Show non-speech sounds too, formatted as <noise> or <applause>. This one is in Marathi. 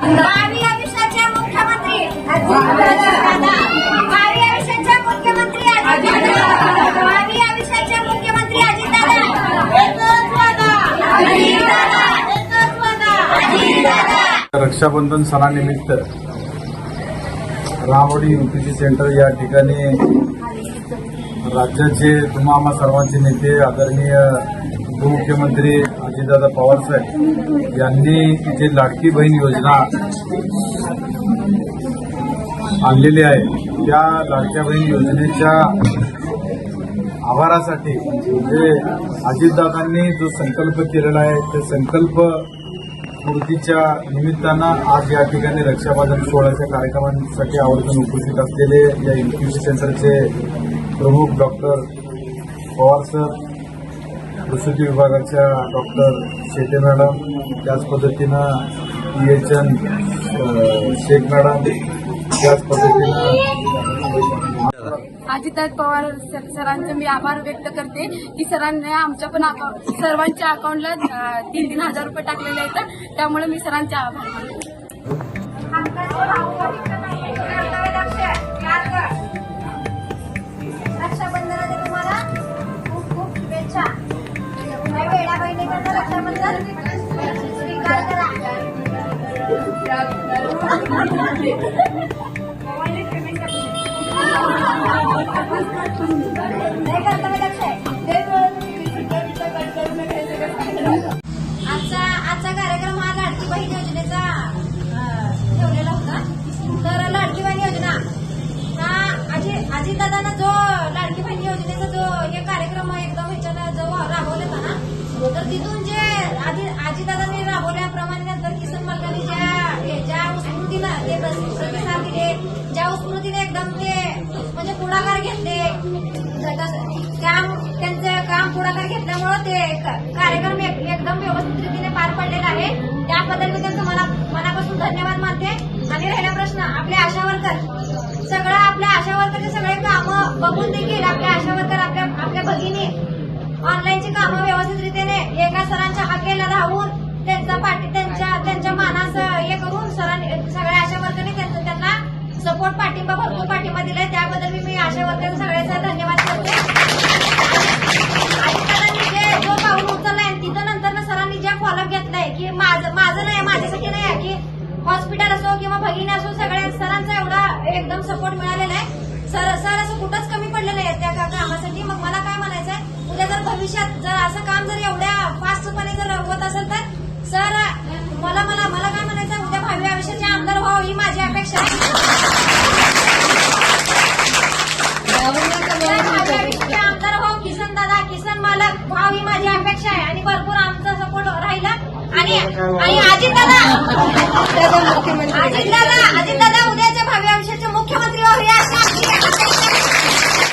भावी आयुष्याचे मुख्यमंत्री रक्षाबंधन सणानिमित्त रामवाडी युपीसी सेंटर या ठिकाणी राज्याचे तुम्हा सर्वांचे नेते आदरणीय उपमुख्यमंत्री अजितदादा पवार साहेब यांनी जे लाडकी बहीण योजना आणलेली आहे. त्या लाडक्या बहीण योजनेच्या आभारासाठी म्हणजे अजितदादांनी जो संकल्प केलेला आहे ते संकल्प पूर्तीच्या निमित्तानं आज या ठिकाणी रक्षाबंधन सोहळ्याच्या कार्यक्रमांसाठी आवर्जून उपस्थित असलेले या इन्क्युबेशन सेंटरचे प्रमुख डॉक्टर पवार सर प्रसूती विभागाच्या डॉक्टर शेटे मॅडम त्याच पद्धतीनं P H N Shaikh madam त्याच पद्धतीनं अजितदादा पवार सर- सरांचे मी आभार व्यक्त करते की सरांनी आमच्या पण अकाउंट सर्वांच्या अकाउंटला तीन तीन हजार रुपये टाकलेले आहेत. त्यामुळे मी सरांचे आभार रक्षाबंधनाच्या तुम्हाला खूप खूप शुभेच्छा. वेळा बहिणीकडनं रक्षाबंधन स्वीकार करा. <laughs> <laughs> Venga, venga. म्हणजे पुढाकार घेतले. काम त्यांचं काम पुढाकार घेतल्यामुळं ते क- कार्यक्रम एक- एकदम व्यवस्थित रीतीने पार पडलेला आहे. त्याबद्दल मी त्यांचं मना मनापासून धन्यवाद मानते. आणि राहिला प्रश्न आपले आशा वर्कर सगळं आपल्या आशा वर्करचे सगळे कामं बघून देखील आपल्या आशा वर्कर आपल्या आपल्या भगिनी ऑनलाईनची कामं व्यवस्थित रीतीने सपोर्ट पाठिंबा भरपूर पाठिंबा दिलाय. त्याबद्दल मी मी आशा वर्कर सगळ्यांचा धन्यवाद करते. आणि सरांनी जे जो पाऊल उचललाय तिथं नंतर सरांनी जे फॉलोअप घेतलाय की माझं माझं नाही माझ्यासाठी नाही आहे की हॉस्पिटल असो किंवा भगिनी असो सगळ्या सरांचा एवढा एकदम सपोर्ट मिळालेला आहे. सर सर असं कुठंच कमी पडलेलं आहे त्या कामासाठी. मग मला काय म्हणायचं आहे उद्या जर भविष्यात जर असं काम जर एवढ्या फास्टपणे जर होत असेल तर सर मला मला मला काय म्हणायचं उद्या भावी आयुष्याचे आमदार व्हावं ही माझी अपेक्षा आहे भावी आयुष्याचे आमदार व्हावं किसन दादा किसन मालक व्हाव ही माझी अपेक्षा आहे आणि भरपूर आमचा सपोर्ट राहिला आणि दादा अजित दादा अजित दादा